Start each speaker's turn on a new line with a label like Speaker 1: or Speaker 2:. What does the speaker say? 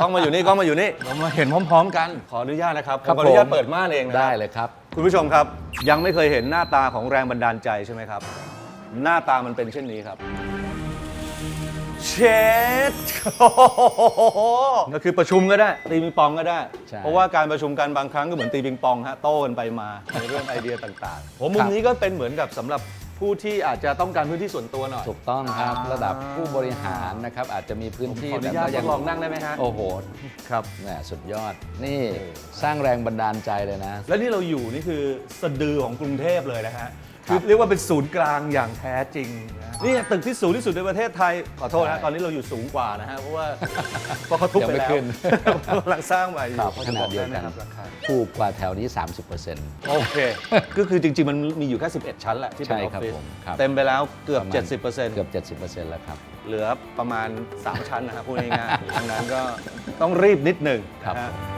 Speaker 1: กล้องมาอยู่นี่กล้องมาอยู่นี่เรามาเห็นพร้อม ๆ กันขออนุญาตนะครับ
Speaker 2: ครับ
Speaker 1: ผมขออนุญาต
Speaker 2: ผม
Speaker 1: เปิดม่านเองนะค
Speaker 2: ได้
Speaker 1: รับ
Speaker 2: เลยครับ
Speaker 1: คุณผู้ชมครับ ยังไม่เคยเห็นหน้าตาของแรงบันดาลใจใช่ไหมครับ หน้าตามันเป็นเช่นนี้ครับ เชดโอ้โหก็คือประชุมก็ได้ตีปิงปองก็ได้
Speaker 2: ใช่
Speaker 1: เพราะว่าการประชุมกันบางครั้งก็เหมือนตีปิงปองฮะโต้กันไปมาในเรื่องไอเดียต่างๆผมมุมนี้ก็เป็นเหมือนกับสำหรับ ผู้ที่อาจจะต้องการพื้นที่ส่วนตัวหน่อย
Speaker 2: ถูกต้องครับ
Speaker 1: อ่า
Speaker 2: ระดับผู้บริหารนะครับอาจจะมีพื้นที่
Speaker 1: ขออนุญาต
Speaker 2: แต่ก็
Speaker 1: ทดลองนั่งได้ไหมฮะ
Speaker 2: โอ้โห
Speaker 1: ครับ
Speaker 2: แหมสุดยอด นี่สร้างแรงบันดาลใจเลยนะ
Speaker 1: และนี่เราอยู่นี่คือสะดือของกรุงเทพเลยนะฮะ
Speaker 2: ครั
Speaker 1: คือบเรียกว่าเป็นศูนย์กลางอย่างแท้จริงนะนี่ตึกที่สูงที่สุดในประเทศไทย ขอโทษนะฮะ
Speaker 2: ใช่
Speaker 1: ตอนนี้เราอยู่สูงกว่านะฮะเพราะว่าเพราะเขาทุบ
Speaker 2: ยัง
Speaker 1: ไป
Speaker 2: ไม่
Speaker 1: แล้ว
Speaker 2: ขึ้น
Speaker 1: กำลังสร้างใหม่อยู่
Speaker 2: ครับ
Speaker 1: พอ
Speaker 2: ข
Speaker 1: จะ
Speaker 2: นา
Speaker 1: บ
Speaker 2: ด
Speaker 1: อก
Speaker 2: เดียว
Speaker 1: ไไหม
Speaker 2: กัน
Speaker 1: ครับราคา
Speaker 2: ถูกกว่าแถวนี้ 30%
Speaker 1: โอเค ก็คือจริง ๆ มันมีอยู่แค่ 11 ชั้นแหละที่เป็น
Speaker 2: ใช่
Speaker 1: ออฟ
Speaker 2: ครับ
Speaker 1: ฟิศ
Speaker 2: ผมครับ
Speaker 1: เต็มไปแล้วเกือบ
Speaker 2: ประมาณ
Speaker 1: 70%
Speaker 2: เกือบ 70%แล้วครับ
Speaker 1: เหลือประมาณ 3 ชั้นนะครับพูดง่ายๆดังนั้นก็ต้องรีบนิดหนึ่ง
Speaker 2: ครับ
Speaker 1: นะฮะ
Speaker 2: ผม